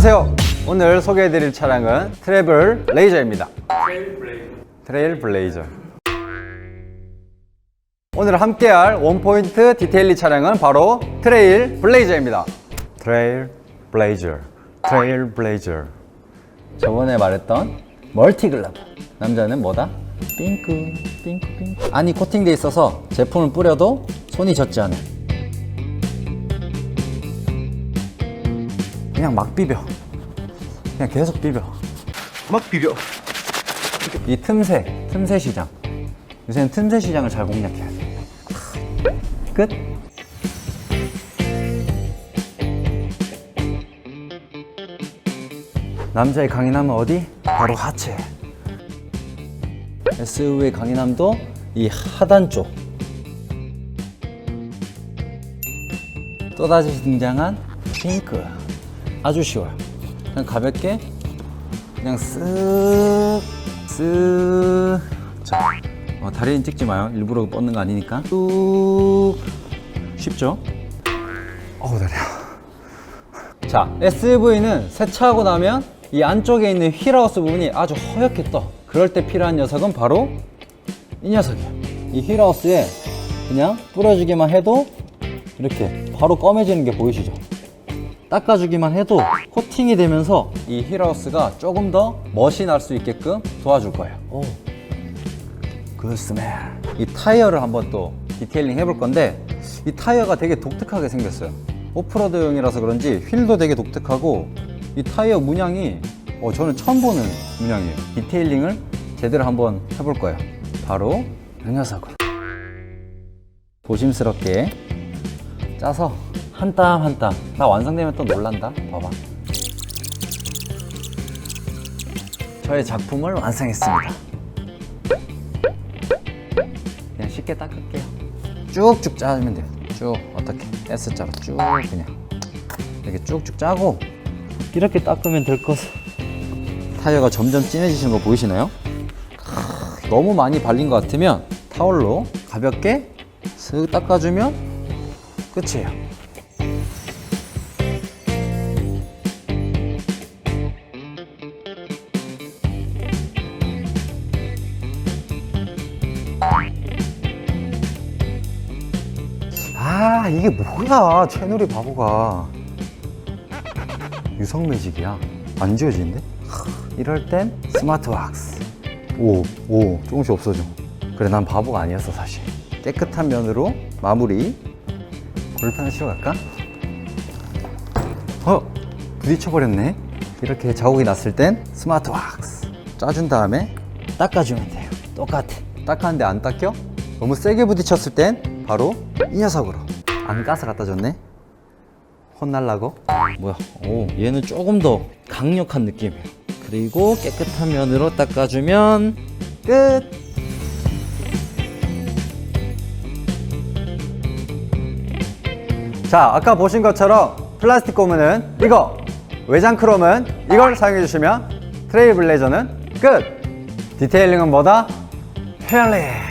안녕하세요. 오늘 소개해드릴 차량은 트래블 레이저입니다. 트레일 블레이저. 오늘 함께할 원포인트 디테일리 차량은 바로 트레일 블레이저입니다. 트레일 블레이저. 트레일 블레이저. 저번에 말했던 멀티글러브. 남자는 뭐다? 핑크, 핑크, 핑크. 안이 코팅돼 있어서 제품을 뿌려도 손이 젖지 않아. 그냥 막 비벼. 그냥 계속 비벼. 막 비벼. 이 틈새, 틈새 시장. 요새는 틈새 시장을 잘 공략해야 돼. 끝. 남자의 강인함은 어디? 바로 하체. SUV의 강인함도 이 하단 쪽. 또다시 등장한 핑크. 아주 쉬워요. 그냥 가볍게 그냥 쓱, 쓱. 자, 어, 다리는 찍지 마요. 일부러 뻗는 거 아니니까. 뚝. 쉽죠? 어우, 다리야. 자, SUV는 세차하고 나면 이 안쪽에 있는 휠하우스 부분이 아주 허옇게 떠. 그럴 때 필요한 녀석은 바로 이 녀석이에요. 이 휠하우스에 그냥 뿌려주기만 해도 이렇게 바로 검해지는 게 보이시죠? 닦아주기만 해도 코팅이 되면서 이 힐하우스가 조금 더 멋이 날 수 있게끔 도와줄 거예요. 오, 그 스멜. 이 타이어를 한번 또 디테일링 해볼 건데 이 타이어가 되게 독특하게 생겼어요. 오프로드용이라서 그런지 휠도 되게 독특하고 이 타이어 문양이 어, 저는 처음 보는 문양이에요. 디테일링을 제대로 한번 해볼 거예요. 바로 이 녀석으로. 조심스럽게 짜서 한 땀 한 땀. 나 완성되면 또 놀란다. 봐봐. 저의 작품을 완성했습니다. 그냥 쉽게 닦을게요. 쭉쭉 짜면 돼요. 쭉 어떻게 S자로 쭉 그냥 이렇게 쭉쭉 짜고 이렇게 닦으면 될 것. 타이어가 점점 진해지시는 거 보이시나요? 크, 너무 많이 발린 것 같으면 타올로 가볍게 슥 닦아주면 끝이에요. 아 이게 뭐야 채널이 바보가. 유성 매직이야? 안 지워지는데? 하, 이럴 땐 스마트 왁스. 오, 오 조금씩 없어져. 그래 난 바보가 아니었어 사실. 깨끗한 면으로 마무리. 골판을 치러 갈까? 어? 부딪혀버렸네. 이렇게 자국이 났을 땐 스마트 왁스. 짜준 다음에 닦아주면 돼요. 똑같아. 닦았는데 안 닦여? 너무 세게 부딪혔을 땐 바로 이 녀석으로 안 가스 갖다 줬네 혼날라고? 뭐야 오 얘는 조금 더 강력한 느낌이에요 그리고 깨끗한 면으로 닦아주면 끝 자, 아까 보신 것처럼 플라스틱 고무는 이거, 외장 크롬은 이걸 사용해 주시면 트레이 블레이저는 끝! 디테일링은 뭐다? 편리!